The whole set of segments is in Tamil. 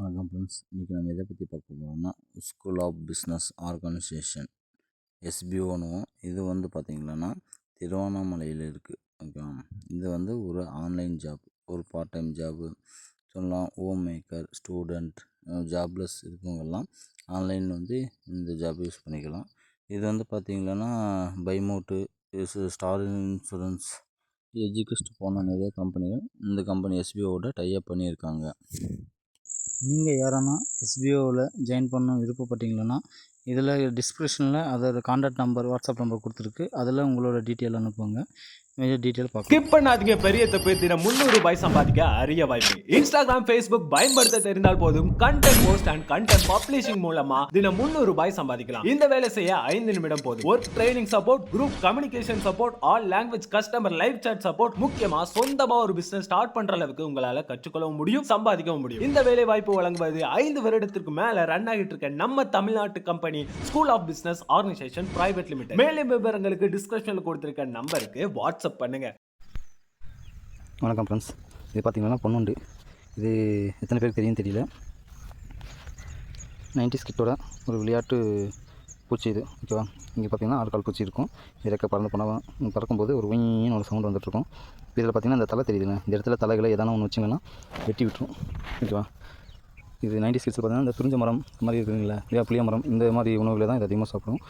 வணக்கம் ஃப்ரெண்ட்ஸ் இன்றைக்கி நம்ம எதை பற்றி பார்க்க போகிறோம்னா ஸ்கூல் ஆஃப் பிஸ்னஸ் ஆர்கனைசேஷன் எஸ்பிஓனுவோம் இது வந்து பார்த்திங்கன்னா திருவண்ணாமலையில் இருக்குது ஓகேவா இது வந்து ஒரு ஆன்லைன் ஜாப் ஒரு பார்ட் டைம் ஜாபு சொல்லலாம். ஹோம் மேக்கர் ஸ்டூடெண்ட் ஜாப்லெஸ் இருக்கவங்கெல்லாம் ஆன்லைன் வந்து இந்த ஜாப் யூஸ் பண்ணிக்கலாம். இது வந்து பார்த்திங்கன்னா பைமோட்டு ஸ்டார் இன்சூரன்ஸ் எஜுகேஸ்ட் போன நிறைய கம்பெனிகள் இந்த கம்பெனி எஸ்பிஓவோட டைப் பண்ணியிருக்காங்க. நீங்கள் யாரானா எஸ்பிஓவில் ஜாயின் பண்ண விருப்பப்பட்டீங்களன்னா இதில் டிஸ்கிரிப்ஷனில் அதோட காண்டாக்ட் நம்பர் வாட்ஸ்அப் நம்பர் கொடுத்துருக்கு. அதில் உங்களோட டீட்டெயில் அனுப்புங்கள் ஸ்கிப் பண்ணாதீங்க பெரிய தப்பு தினம் முந்நூறு ரூபாய் சம்பாதிக்க அரிய வாய்ப்பு. இன்ஸ்டாகிராம் ஃபேஸ்புக் பயன்படுத்த தெரிந்தால் போதும். Content post and content publishing மூலமா தினம் முந்நூறு ரூபாய் சம்பாதிக்கலாம். இந்த வேலை செய்ய ஐந்து நிமிடம் போதும். Work training support group communication support all language customer live chat support முக்கியமா சொந்தமா ஒரு பிசினஸ் ஸ்டார்ட் பண்ற அளவுக்கு உங்களால கற்றுக்கொள்ளவும் முடியும் சம்பாதிக்கவும் முடியும். இந்த வேலை வாய்ப்பு வழங்குவது ஐந்து வருடத்திற்கு மேல ரன் ஆகிட்டு இருக்க நம்ம தமிழ்நாட்டு company school of business organisation private limited மேலும் விவரங்களுக்கு டிஸ்கிரிப்ஷன்ல கொடுத்திருக்க நம்பருக்கு வாட்ஸ்அப் பண்ணுங்க. வணக்கம் ஃப்ரெண்ட்ஸ் இது பார்த்தீங்கன்னா பொண்ணுண்டு இது எத்தனை பேருக்கு தெரியும் தெரியல. நைன்டி ஸ்கிட்டோட ஒரு விளையாட்டு பூச்சி இது. ஓகேவா இங்கே பார்த்தீங்கன்னா ஆட்கால் பூச்சி இருக்கும். இறக்க பறந்து போனால் பறக்கும்போது ஒரு உயின்னு ஒரு சவுண்ட் வந்துட்டுருக்கும் இதில் பார்த்தீங்கன்னா இந்த தலை தெரியுதுங்க. இந்த இடத்துல தலைகளை எதனா ஒன்று வச்சிங்கன்னா வெட்டி விட்டுரும். ஓகேவா இது நைன்டி ஸ்கிட்ஸில் பார்த்தீங்கன்னா இந்த துரிஞ்ச மரம் இந்த மாதிரி இருக்குதுங்களா. இல்லையா புளிய மரம். இந்த மாதிரி உணவுகளை தான் இது அதிகமாக சாப்பிடும்.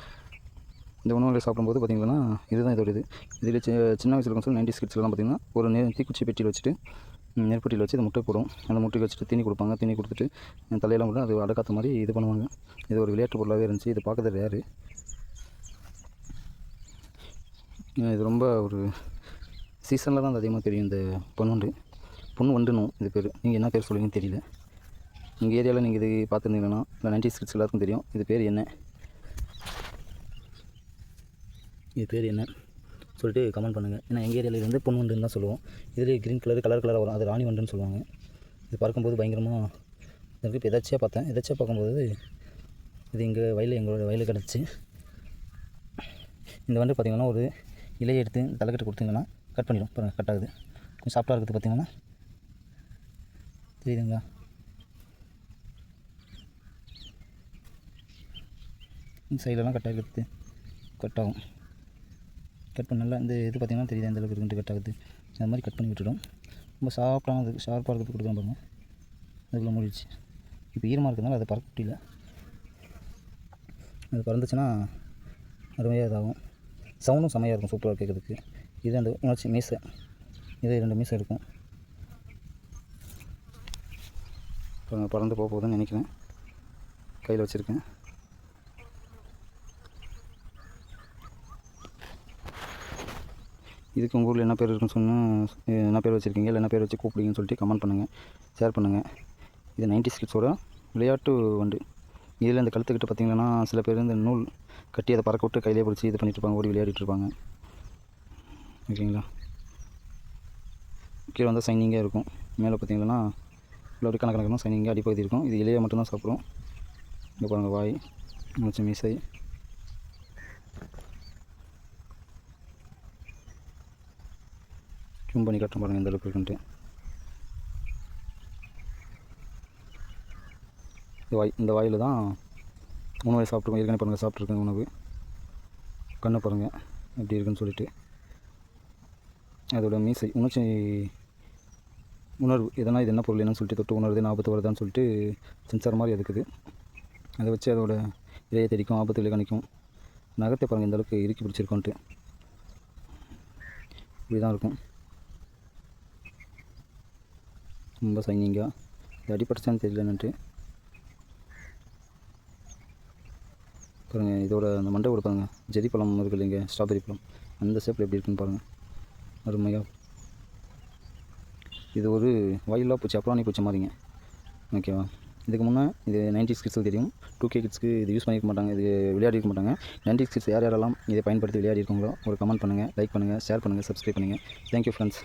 இந்த உணவுகளை சாப்பிடும்போது பார்த்திங்கன்னா இதுதான் இதோட இது இதில் சின்ன வயசில் இருக்கும் சொல்லி நைன்டி ஸ்கிட்ஸ்லாம் பார்த்திங்கன்னா ஒரு நெ தீக்குச்சி பெட்டியில் வச்சுட்டு நெற்பட்டியில் நெருப்பட்டியில் வச்சு இது முட்டை போடும். அந்த முட்டையை வச்சுட்டு தீனி கொடுப்பாங்க. தீனி கொடுத்துட்டு தலையெல்லாம் கூட அது அடக்காத்த மாதிரி இது பண்ணுவாங்க. இது ஒரு விளையாட்டு பொருளாகவே இருந்துச்சு. இது பார்க்கறது யார் இது ரொம்ப ஒரு சீசனில் தான் அது அதிகமாக தெரியும் இந்த பொண்ணுண்டு பொண்ணு வண்டுணும் இது பேர். நீங்கள் என்ன பேர் சொல்லுவீங்கன்னு தெரியல. எங்கள் ஏரியாவில் நீங்கள் இது பார்த்துருந்தீங்கன்னா இந்த நைன்டி ஸ்கிட்ஸ் எல்லாருக்கும் தெரியும். இது பேர் என்ன? இது பேர் என்ன? சொல்லிட்டு கமெண்ட் பண்ணுங்கள் ஏன்னா எங்கள் ஏரியாவில் இது வந்து வண்டுன்னு தான் சொல்லுவோம். இதுலேயே க்ரீன் கலர் கலர் கலராக வரும். அது ராணி வண்டுன்னு சொல்லுவாங்க. இது பார்க்கும்போது பயங்கரமாக இருக்குது இப்போ எதாச்சியாக பார்த்தேன். எதாச்சியாக பார்க்கும்போது இது எங்கள் வயலில் எங்களோட வயலில் கிடச்சி இந்த வண்டு பார்த்திங்கன்னா ஒரு இலையை எடுத்து தலைக்கட்டு கொடுத்தீங்கன்னா கட் பண்ணிடும். பாருங்கள் கட் ஆகுது. கொஞ்சம் சாஃப்டாக இருக்குது பார்த்தீங்கன்னா தெரியுதுங்களா? இந்த சைடெல்லாம் கட் ஆகிறது கட் ஆகும். கட் பண்ணல இந்த இது பார்த்திங்கன்னா தெரியுது எந்த அளவுக்கு இருக்குன்ட்டு கட் ஆகுது அந்த மாதிரி கட் பண்ணி விட்டுடும் ரொம்ப சாஃப்டான அது ஷார்ப்பாக இருக்கிறது கொடுக்கலாம் பாருங்கள் அதுக்குள்ளே முடிச்சு இப்போ ஈரமாக இருக்கிறதுனால அதை பறக்க முடியல. அது பறந்துச்சுன்னா அருமையாக இதாகும். சவுண்டும் செம்மையாக இருக்கும் சூப்பராக கேட்குறதுக்கு. இது அந்த உணர்ச்சி மீசை. இது ரெண்டு மீசை இருக்கும் இப்போ பறந்து போக போகுதுன்னு நினைக்கிறேன். கையில் வச்சுருக்கேன். இதுக்கு உங்கள் ஊரில் என்ன பேர் இருக்குன்னு சொன்னால் என்ன பேர் வச்சுருக்கீங்க? இல்லை என்ன பேர் வச்சு கூப்பிடுங்கன்னு சொல்லிட்டு கமெண்ட் பண்ணுங்கள் ஷேர் பண்ணுங்கள் இது நைன்டி ஸ்கிட்ஸோட விளையாட்டு வண்டு. இதில் இந்த கழுத்துக்கிட்ட பார்த்திங்கன்னா சில பேர் இந்த நூல் கட்டி அதை பறக்க விட்டு கையிலே பிடிச்சி இது பண்ணிட்டு இருப்பாங்க ஓடி விளையாடிட்டு இருப்பாங்க. ஓகேங்களா? கீழே வந்து சைனிங்காக இருக்கும். மேலே பார்த்தீங்கன்னா இவ்வளோ அப்படி கணக்கணக்கான சைனிங்காக அடிப்பகுதி இருக்கும். இது இலையை மட்டும்தான் சாப்பிடும். இங்கே பாருங்கள் வாய் மூச்சு மீசை. ஜூம் பண்ணி காட்டுறேன் பாருங்கள் இந்த அளவுக்கு இருக்குன்ட்டு. இந்த வாய் இந்த வாயில் தான் உணவை சாப்பிட்ருக்கோம் ஏற்கனவே பாருங்கள் சாப்பிட்ருக்கேன் உணவு. கண்ணை பாருங்கள் எப்படி இருக்குன்னு சொல்லிட்டு. அதோட மீசை உணர்ச்சி உணர்வு எதனால் இது என்ன பொருள் என்னன்னு சொல்லிட்டு தொட்டு உணர்வு ஆபத்து வருதான்னு சொல்லிட்டு சென்சார் மாதிரி இருக்குது அதை வச்சு அதோட இலையை தெரிக்கும் ஆபத்துகளை கணிக்கும். நகத்தை பாருங்கள் இந்த அளவுக்கு இறுக்கி பிடிச்சிருக்கோன்ட்டு. இப்படி தான் இருக்கும். ரொம்ப சைனிங்காக இது அடிப்பட்டுச்சான்னு தெரியலன்னுட்டு பாருங்கள் இதோட அந்த மண்டை கூட பாருங்கள் ஜெரி பழம் இருக்கு இல்லைங்க ஸ்ட்ராபெரி பழம். அந்த ஷேப்பில் எப்படி இருக்குன்னு பாருங்கள் அருமையாக இது ஒரு வயலாக பூச்சி அப்புறம் பூச்சி மாதிரிங்க. ஓகேவா இதுக்கு முன்னே இது நைன்டி கிட்ஸுக்கு தெரியும். டூ கே கிட்ஸ்க்கு இது யூஸ் பண்ணிக்க மாட்டாங்க இது விளையாடி இருக்க மாட்டாங்க. நைன்டி கிட்ஸ் யார் யாரெல்லாம் இதை பயன்படுத்தி விளையாடிருக்காங்களோ ஒரு கமெண்ட் பண்ணுங்கள் லைக் பண்ணுங்கள் ஷேர் பண்ணுங்கள் சப்ஸ்கிரைப் பண்ணுங்கள் தேங்க்யூ ஃப்ரெண்ட்ஸ்